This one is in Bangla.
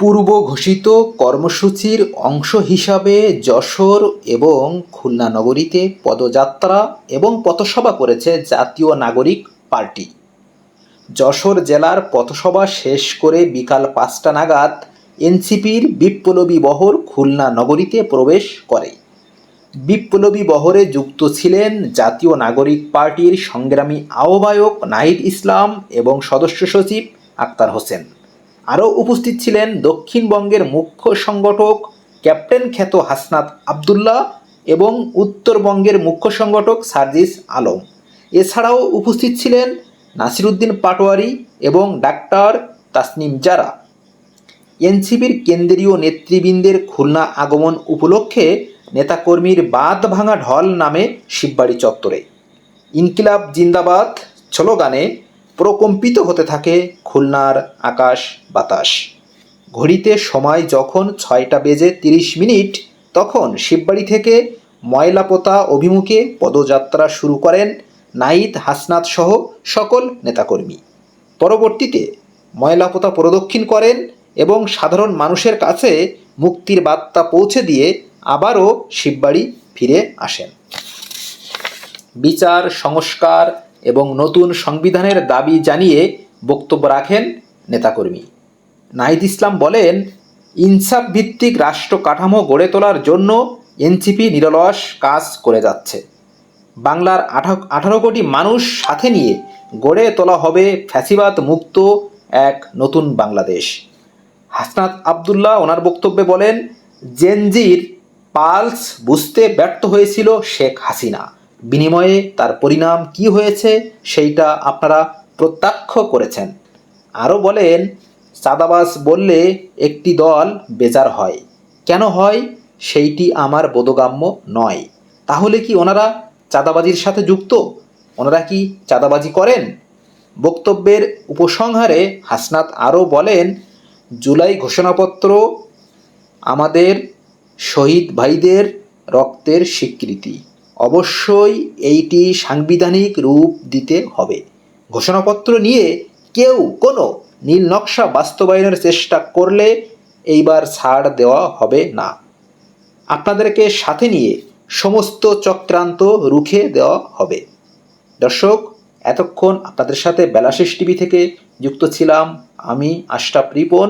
পূর্ব ঘোষিত কর্মসূচির অংশ হিসাবে যশোর এবং খুলনা নগরীতে পদযাত্রা এবং পথসভা করেছে জাতীয় নাগরিক পার্টি। যশোর জেলার পথসভা শেষ করে বিকাল পাঁচটা নাগাদ এনসিপির বিপ্লবী বহর খুলনা নগরীতে প্রবেশ করে। বিপ্লবী বহরে যুক্ত ছিলেন জাতীয় নাগরিক পার্টির সংগ্রামী আহ্বায়ক নাহিদ ইসলাম এবং সদস্য সচিব আক্তার হোসেন। আরও উপস্থিত ছিলেন দক্ষিণবঙ্গের মুখ্য সংগঠক ক্যাপ্টেন খ্যাত হাসনাত আবদুল্লাহ এবং উত্তরবঙ্গের মুখ্য সংগঠক সার্জিস আলম। এছাড়াও উপস্থিত ছিলেন নাসিরুদ্দিন পাটোয়ারি এবং ডাক্তার তাসনিম জারা। এনসিপির কেন্দ্রীয় নেতৃবৃন্দের খুলনা আগমন উপলক্ষে নেতাকর্মীর বাঁধ ভাঙা ঢল নামে শিববাড়ি চত্বরে। ইনকিলাব জিন্দাবাদ স্লোগানে প্রকম্পিত হতে থাকে খুলনার আকাশ বাতাস। ঘড়িতে সময় যখন ছয়টা বেজে তিরিশ মিনিট, তখন শিববাড়ি থেকে ময়লাপোতা অভিমুখে পদযাত্রা শুরু করেন নাইদ হাসনাত সহ সকল নেতাকর্মী। পরবর্তীতে ময়লাপোতা প্রদক্ষিণ করেন এবং সাধারণ মানুষের কাছে মুক্তির বার্তা পৌঁছে দিয়ে আবারও শিববাড়ি ফিরে আসেন। বিচার, সংস্কার এবং নতুন সংবিধানের দাবি জানিয়ে বক্তব্য রাখেন নেতাকর্মী। নাহিদ ইসলাম বলেন, ইনসাফ ভিত্তিক রাষ্ট্র কাঠামো গড়ে তোলার জন্য এনসিপি নিরলস কাজ করে যাচ্ছে। বাংলার আঠা- আঠারো কোটি মানুষ সাথে নিয়ে গড়ে তোলা হবে ফ্যাসিবাদ মুক্ত এক নতুন বাংলাদেশ। হাসনাত আবদুল্লাহ ওনার বক্তব্যে বলেন, জেনজির পালস বুঝতে ব্যর্থ হয়েছিল শেখ হাসিনা। বিনিময়ে তার পরিণাম কি হয়েছে সেইটা আপনারা প্রত্যক্ষ করেছেন। আরও বলেন চাঁদাবাজ বললে, একটি দল বেজার হয়। কেন হয়? সেইটি আমার বোধগাম্য নয়। তাহলে কি ওনারা চাঁদাবাজির সাথে যুক্ত? ওনারা কি চাঁদাবাজি করেন? বক্তব্যের উপসংহারে হাসনাত আরও বলেন, জুলাই ঘোষণাপত্র আমাদের শহীদ ভাইদের রক্তের স্বীকৃতি। অবশ্যই এইটি সাংবিধানিক রূপ দিতে হবে। ঘোষণাপত্র নিয়ে কেউ কোনো নীল নকশা বাস্তবায়নের চেষ্টা করলে এইবার ছাড় দেওয়া হবে না। আপনাদেরকে সাথে নিয়ে সমস্ত চক্রান্ত রুখে দেওয়া হবে। দর্শক, এতক্ষণ আপনাদের সাথে বেলাশেষ টিভি থেকে যুক্ত ছিলাম আমি, আশরাফ রিপন।